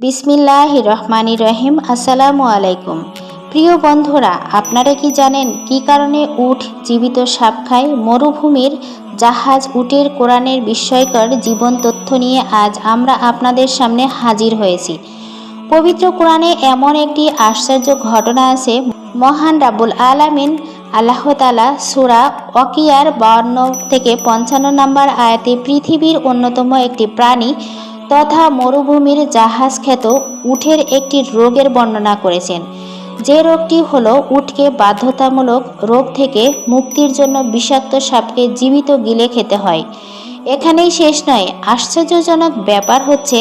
বিসমিল্লাহ রহমানি রহিম, আসসালামু আলাইকুম। প্রিয় বন্ধুরা, আপনারা কি জানেন কি কারণে উঠ জীবিত সাপ খায়? মরুভূমির জাহাজ উটের কোরআনের বিস্ময়কর জীবন তথ্য নিয়ে আজ আমরা আপনাদের সামনে হাজির হয়েছি। পবিত্র কোরআনে এমন একটি আশ্চর্য ঘটনা আছে। মহান রাবুল আলামিন আল্লাহ তালা সুরা অকিয়ার বাউন্ন থেকে পঞ্চান্ন নম্বর আয়াতে পৃথিবীর অন্যতম একটি প্রাণী তথা মরুভূমির জাহাজ খ্যাত উটের একটি রোগের বর্ণনা করেছেন। যে রোগটি হল উটকে বাধ্যতামূলক রোগ থেকে মুক্তির জন্য বিষাক্ত সাপকে জীবিত গিলে খেতে হয়। এখানেই শেষ নয়, আশ্চর্যজনক ব্যাপার হচ্ছে,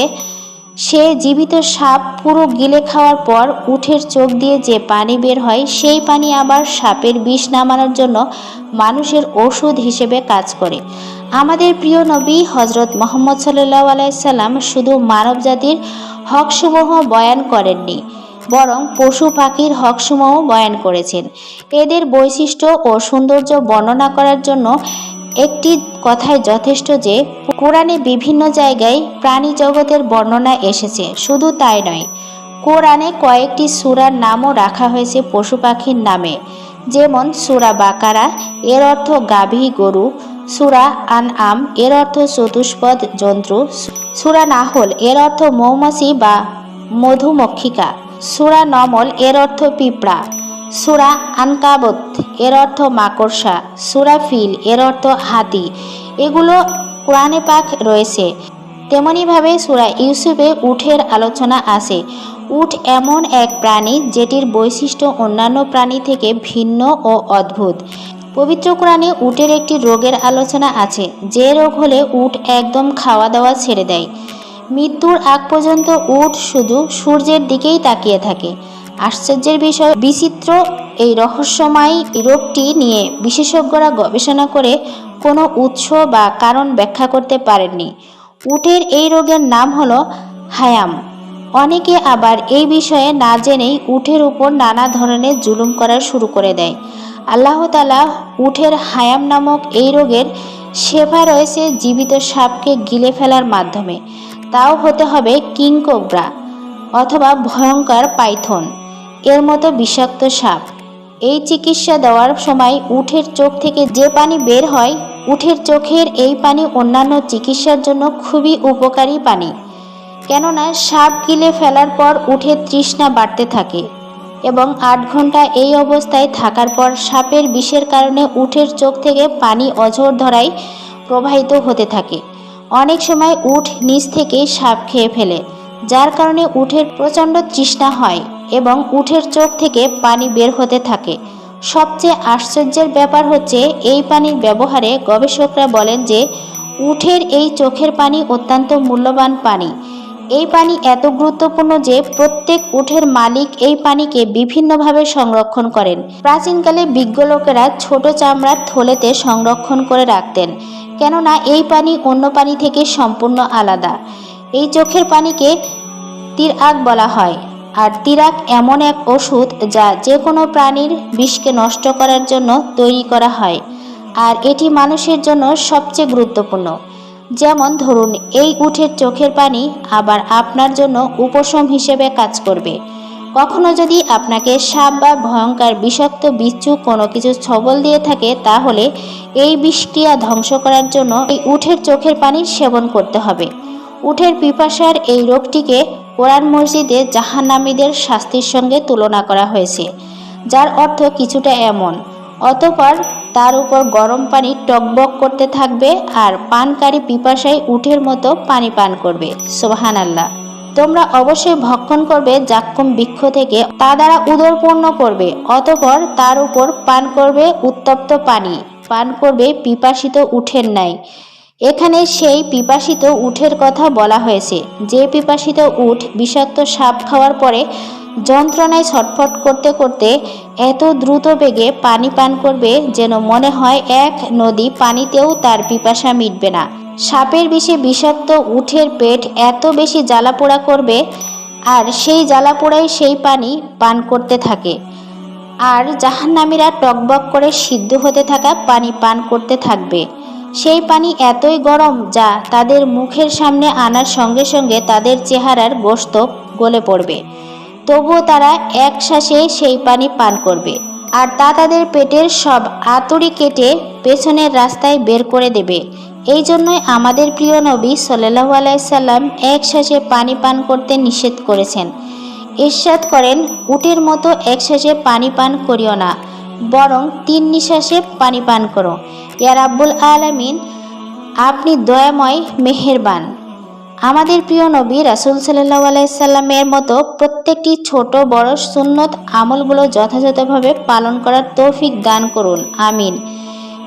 সে জীবিত সাপ পুরো গিলে খাওয়ার পর উঠের চোখ দিয়ে যে পানি বের হয়, সেই পানি আবার সাপের বিষ নামানোর জন্য মানুষের ওষুধ হিসেবে কাজ করে। আমাদের প্রিয় নবী হজরত মোহাম্মদ সাল্লাহ আলাইসাল্লাম শুধু মানব জাতির হকসমূহ বয়ান করেননি, বরং পশু পাখির হকসমূহ বয়ান করেছেন। এদের বৈশিষ্ট্য ও সৌন্দর্য বর্ণনা করার জন্য একটি কথায় যথেষ্ট যে, কোরআনে বিভিন্ন জায়গায় প্রাণী জগতের বর্ণনা এসেছে, শুধু তাই নয়। কোরআনে কয়েকটি সূরার নামও রাখা হয়েছে পশু পাখির নামে, যেমন সূরা বাকারা, এর অর্থ গাভী গরু সূরা আন আম এর অর্থ চতুষ্পদ জন্তু সূরা নাহল, এর অর্থ মৌমাছি বা মধুমক্ষিকা। সুরা নমল, এর অর্থ পিঁপড়া। সুরা আনকাবত, এর অর্থ মাকড়সা। সুরা ফিল, এর অর্থ হাতি। এগুলো কোরআনে পাক রয়েছে। তেমনিভাবে সুরা ইউসুফে উঠের আলোচনা আছে। উঠ এমন এক প্রাণী যেটির বৈশিষ্ট্য অন্যান্য প্রাণী থেকে ভিন্ন ও অদ্ভুত। পবিত্র কোরআনে উটের একটি রোগের আলোচনা আছে। যে রোগ হলে উট একদম খাওয়া দাওয়া ছেড়ে দেয়। মৃত্যুর আগ পর্যন্ত উট শুধু সূর্যের দিকেই তাকিয়ে থাকে। আশ্চর্যের বিষয়, বিচিত্র এই রহস্যময় রোগটি নিয়ে বিশেষজ্ঞরা গবেষণা করে কোনো উৎস বা কারণ ব্যাখ্যা করতে পারেননি। উটের এই রোগের নাম হলো হায়াম। অনেকে আবার এই বিষয়ে না জেনেই উটের উপর নানা ধরনের জুলুম করা শুরু করে দেয়। আল্লাহ তালা উটের হায়াম নামক এই রোগের সেবা রয়েছে জীবিত সাপকে গিলে ফেলার মাধ্যমে। তাও হতে হবে কিংকোবরা অথবা ভয়ঙ্কর পাইথন, এর মতো বিষাক্ত সাপ। এই চিকিৎসা দেওয়ার সময় উঠের চোখ থেকে যে পানি বের হয়, উঠের চোখের এই পানি অন্যান্য চিকিৎসার জন্য খুবই উপকারী পানি। কেননা সাপ গিলে ফেলার পর উঠের তৃষ্ণা বাড়তে থাকে। এবং আট ঘণ্টা এই অবস্থায় থাকার পর সাপের বিষের কারণে উঠের চোখ থেকে পানি অঝোর ধরায় প্রবাহিত হতে থাকে। অনেক সময় উঠ নিচ থেকে সাপ খেয়ে ফেলে, যার কারণে উঠের প্রচণ্ড তৃষ্ণা হয় এবং উঠের চোখ থেকে পানি বের হতে থাকে। সবচেয়ে আশ্চর্যের ব্যাপার হচ্ছে, এই পানির ব্যবহারে গবেষকরা বলেন যে উঠের এই চোখের পানি অত্যন্ত মূল্যবান পানি। এই পানি এত গুরুত্বপূর্ণ যে প্রত্যেক উঠের মালিক এই পানিকে বিভিন্নভাবে সংরক্ষণ করেন। প্রাচীনকালে বিজ্ঞ লোকেরা ছোট চামড়ার থলেতে সংরক্ষণ করে রাখতেন, কেননা এই পানি অন্য পানি থেকে সম্পূর্ণ আলাদা। এই চোখের পানিকে তীর আগ বলা হয়, আর তিরাক এমন এক ওষুধ যা যে কোনো প্রাণীর বিষকে নষ্ট করার জন্য তৈরি করা হয়, আর এটি মানুষের জন্য সবচেয়ে গুরুত্বপূর্ণ। যেমন ধরুন, এই উঠের চোখের পানি আবার আপনার জন্য উপশম হিসেবে কাজ করবে। কখনো যদি আপনাকে সাপ বা ভয়ঙ্কর বিষাক্ত বিচ্ছু কোনো কিছু ছবল দিয়ে থাকে, তাহলে এই বিষক্রিয়া ধ্বংস করার জন্য এই উঠের চোখের পানি সেবন করতে হবে। উঠের পিপাসার এই রোগটিকে কোরআন মসজিদে জাহান্নামীদের শাস্তির সঙ্গে তুলনা করা হয়েছে, যার অর্থ কিছুটা এমন। অতপর তার উপর গরম পানি টকবক করতে থাকবে আর পানকারী পিপাসায় উঠের মতো পানি পান করবে। সোহান আল্লাহ তোমরা অবশ্যই ভক্ষণ করবে জাক্কুম বৃক্ষ থেকে, তা দ্বারা উদরপূর্ণ করবে, অতপর তার উপর পান করবে উত্তপ্ত পানি। পান করবে পিপাসিত উঠের নাই এখানে সেই পিপাসিত উঠের কথা বলা হয়েছে। যে পিপাসিত উঠ বিষাক্ত সাপ খাওয়ার পরে যন্ত্রণায় ছটফট করতে করতে এত দ্রুত বেগে পানি পান করবে যেন মনে হয় এক নদী পানিতেও তার পিপাসা মিটবে না। সাপের বিষে বিষাক্ত উঠের পেট এত বেশি জ্বালাপোড়া করবে আর সেই জ্বালাপোড়াই সেই পানি পান করতে থাকে। আর জাহান্নামীরা টকবক করে সিদ্ধ হতে থাকা পানি পান করতে থাকবে। সেই পানি এতই গরম যা তাদের মুখের সামনে আনার সঙ্গে সঙ্গে তাদের চেহারার গোস্ত গলে পড়বে। তবুও তারা এক শ্বাসে সেই পানি পান করবে। আর তা তাদের পেটের সব আতড়ি কেটে পেছনের রাস্তায় বের করে দেবে। এই জন্যই আমাদের প্রিয় নবী সাল্লাহ আলাইসাল্লাম এক শ্বাসে পানি পান করতে নিষেধ করেছেন। ইরশাদ করেন, উটের মতো এক শ্বাসে পানি পান করিও না, বরং তিন নিঃশ্বাসে পানি পান করো। ইয়া রাব্বুল আলামিন, আপনি দয়াময় মেহেরবান। আমাদের প্রিয় নবী রাসুল সাল্লাহ আলাইসাল্লামের মতো প্রত্যেকটি ছোট বড় সুন্নত আমলগুলো যথাযথভাবে পালন করার তৌফিক দান করুন, আমিন।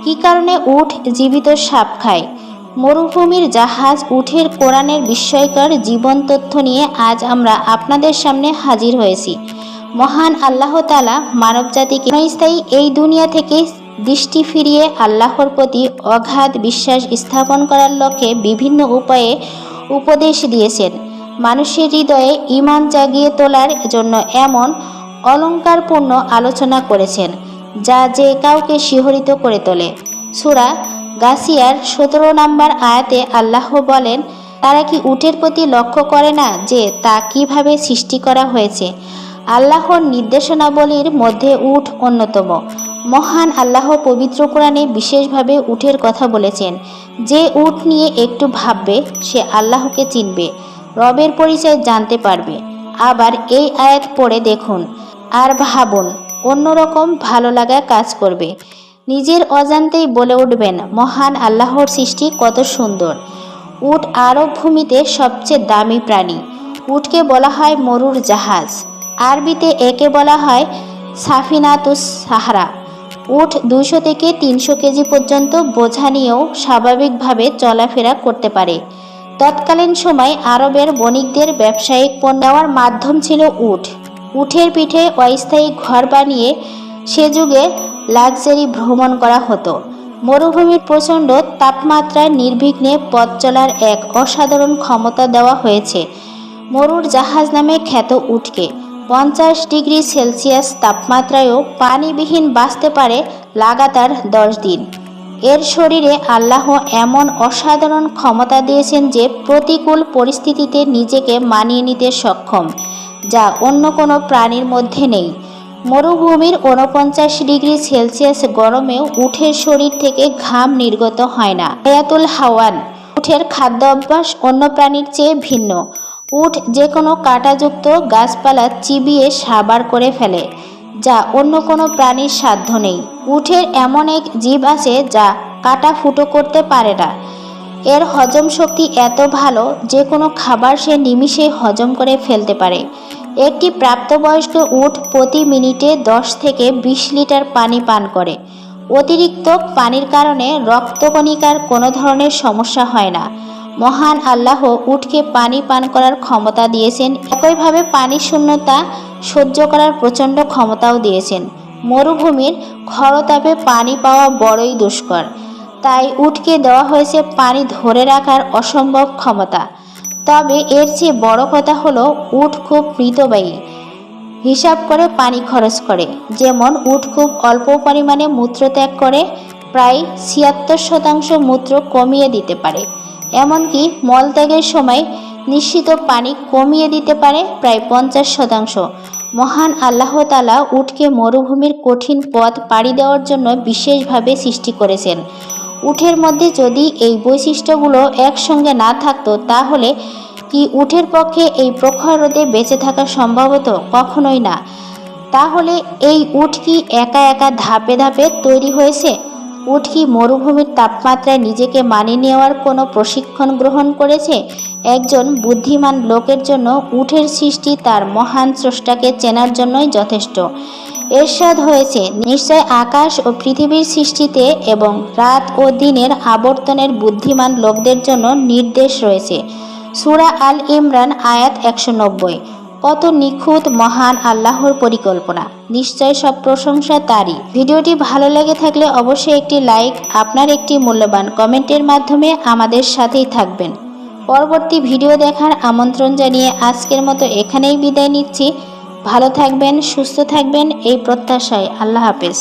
কি কারণে উঠ জীবিত সাপ খায়? মরুভূমির জাহাজ উঠের কোরআনের বিস্ময়কর জীবন তথ্য নিয়ে আজ আমরা আপনাদের সামনে হাজির হয়েছি। মহান আল্লাহ তালা মানবজাতিকে স্থায়ী এই দুনিয়া থেকে দৃষ্টি ফিরিয়ে আল্লাহর প্রতি অগাধ বিশ্বাস স্থাপন করার লক্ষ্যে বিভিন্ন উপায়ে উপদেশ দিয়েছেন। মানুষের হৃদয়ে ইমান জাগিয়ে তোলার জন্য এমন অলঙ্কারপূর্ণ আলোচনা করেছেন, যা যে কাউকে শিহরিত করে তোলে। সুরা গাছিয়ার সতেরো নম্বর আয়াতে আল্লাহ বলেন, তারা কি উটের প্রতি লক্ষ্য করে না যে তা কীভাবে সৃষ্টি করা হয়েছে? আল্লাহর নির্দেশনাবলীর মধ্যে উঠ অন্যতম। মহান আল্লাহ পবিত্র কোরআনে বিশেষভাবে উঠের কথা বলেছেন। যে উট নিয়ে একটু ভাববে, সে আল্লাহকে চিনবে, রবের পরিচয় জানতে পারবে। আবার এই আয়াত পড়ে দেখুন, আর ভাবুন, অন্যরকম ভালো লাগা কাজ করবে। নিজের অজান্তেই বলে উঠবেন, মহান আল্লাহর সৃষ্টি কত সুন্দর। উট আরব ভূমিতে সবচেয়ে দামি প্রাণী। উটকে বলা হয় মরুর জাহাজ। আরবিতে একে বলা হয় সাফিনাতুস সাহারা। উট দুশো থেকে তিনশো কেজি পর্যন্ত বোঝা নিয়েও স্বাভাবিকভাবে চলাফেরা করতে পারে। তৎকালীন সময় আরবের বণিকদের ব্যবসায়িক পণ্য নেওয়ার মাধ্যম ছিল উট। উঠের পিঠে অস্থায়ী ঘর বানিয়ে সে যুগে লাক্সারি ভ্রমণ করা হতো। মরুভূমির প্রচণ্ড তাপমাত্রায় নির্বিঘ্নে পথ চলার এক অসাধারণ ক্ষমতা দেওয়া হয়েছে। মরুর জাহাজ নামে খ্যাত উটকে। পঞ্চাশ ডিগ্রি সেলসিয়াস তাপমাত্রায়ও পানিবিহীন বাঁচতে পারে লাগাতার দশ দিন। এর শরীরে আল্লাহ এমন অসাধারণ ক্ষমতা দিয়েছেন যে প্রতিকূল পরিস্থিতিতে নিজেকে মানিয়ে নিতে সক্ষম, যা অন্য কোনো প্রাণীর মধ্যে নেই। মরুভূমির উনপঞ্চাশ ডিগ্রি সেলসিয়াস গরমেও উঠের শরীর থেকে ঘাম নির্গত হয় না। হায়াতুল হাওয়ান, উঠের খাদ্য অভ্যাস অন্য প্রাণীর চেয়ে ভিন্ন। উট যে কোনো কাঁটাযুক্ত গাছপালা চিবিয়ে সাবার করে ফেলে, যা অন্য কোনো প্রাণীর সাধ্য নেই। উঠের এমন এক জীব আছে যা কাটা ফুটো করতে পারে না। এর হজম শক্তি এত ভালো যে কোনো খাবার সে নিমিষে হজম করে ফেলতে পারে। একটি প্রাপ্তবয়স্ক উট প্রতি মিনিটে দশ থেকে বিশ লিটার পানি পান করে। অতিরিক্ত পানির কারণে রক্তকণিকার কোনো ধরনের সমস্যা হয় না। মহান আল্লাহ উটকে পানি পান করার ক্ষমতা দিয়েছেন। একইভাবে পানি শূন্যতা সহ্য করার প্রচণ্ড ক্ষমতাও দিয়েছেন। মরুভূমির খরতাপে পানি পাওয়া বড়ই দুষ্কর। তাই উটকে দেওয়া হয়েছে পানি ধরে রাখার অসম্ভব ক্ষমতা। তবে এর চেয়ে বড় কথা হলো, উট খুব মৃতবায়ী হিসাব করে পানি খরচ করে। যেমন, উট খুব অল্প পরিমাণে মূত্র ত্যাগ করে, প্রায় ছিয়াত্তর শতাংশ মূত্র কমিয়ে দিতে পারে। এমনকি মলত্যাগের সময় নিশ্চিত পানি কমিয়ে দিতে পারে প্রায় পঞ্চাশ শতাংশ। মহান আল্লাহ তালা উটকে মরুভূমির কঠিন পথ পাড়ি দেওয়ার জন্য বিশেষভাবে সৃষ্টি করেছেন। উঠের মধ্যে যদি এই বৈশিষ্ট্যগুলো একসঙ্গে না থাকতো, তাহলে কি উঠের পক্ষে এই প্রখর রোদে বেঁচে থাকা সম্ভবত? কখনোই না। তাহলে এই উঠ কি একা একা ধাপে ধাপে তৈরি হয়েছে? উট কি মরুভূমির তাপমাত্রায় নিজেকে মানিয়ে নেওয়ার কোনো প্রশিক্ষণ গ্রহণ করেছে? একজন বুদ্ধিমান লোকের জন্য উঠের সৃষ্টি তার মহান স্রষ্টাকে চেনার জন্যই যথেষ্ট। এরশাদ হয়েছে নিশ্চয় আকাশ ও পৃথিবীর সৃষ্টিতে এবং রাত ও দিনের আবর্তনের বুদ্ধিমান লোকদের জন্য নির্দেশ রয়েছে। সুরা আল ইমরান আয়াত একশো নব্বই। কত নিখুঁত, মহান আল্লাহর পরিকল্পনা। নিশ্চয় সব প্রশংসা তারই। ভিডিওটি ভালো লেগে থাকলে অবশ্যই একটি লাইক, আপনার একটি মূল্যবান কমেন্টের মাধ্যমে আমাদের সাথেই থাকবেন। পরবর্তী ভিডিও দেখার আমন্ত্রণ জানিয়ে আজকের মতো এখানেই বিদায় নিচ্ছি। ভালো থাকবেন, সুস্থ থাকবেন, এই প্রত্যাশায় আল্লাহ হাফেজ।